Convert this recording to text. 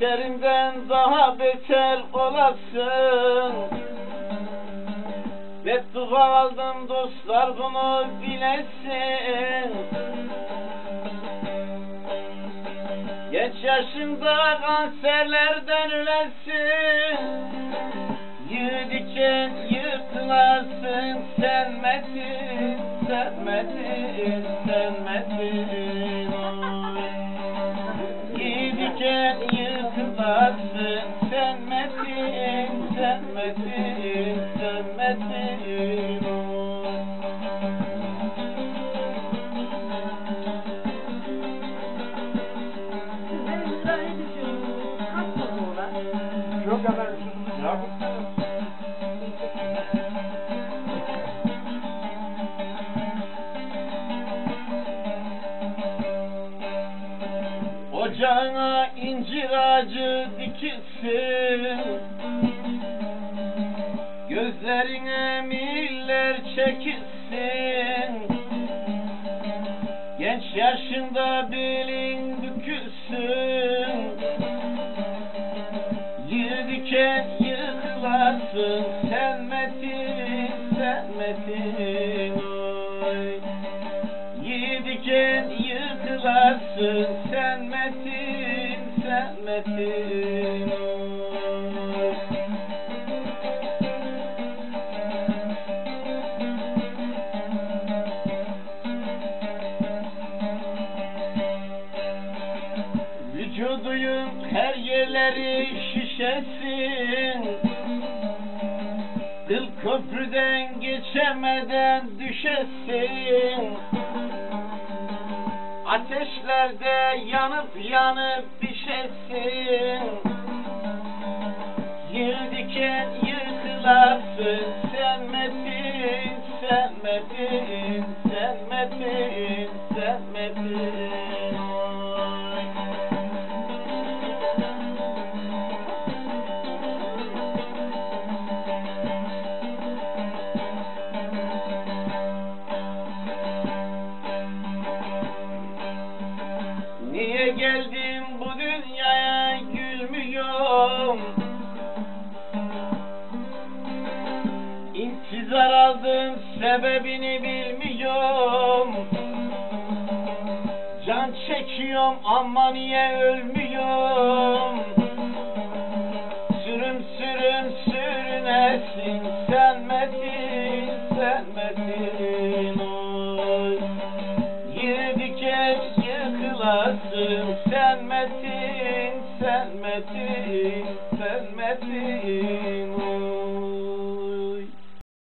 Beterinden daha beter olasın. Beddua aldım dostlar bunu bilesin. Genç yaşında kanserlerden ölesin Yürüdükçe yırtılasın sen metin, sen metin, sen metin Yok. Yakup Ocağına incir ağacı dikilsin. Gözlerine miller çekilsin. Genç yaşında belin bükülsün yıkılasın Sen metin, sen metin oy. Yir diken yıkılasın Sen metin, sen metin oy. Vücuduyum her yerleri şişesin Kıl köprüden geçemeden düşesin. Ateşlerde yanıp yanıp pişesin. Yır diken yıkılasın Sen metin, sen Geldim bu dünyaya gülmüyorum. İntizar aldım sebebini bilmiyorum. Can çekiyorum ama niye ölmüyorum sen metin, sen metin.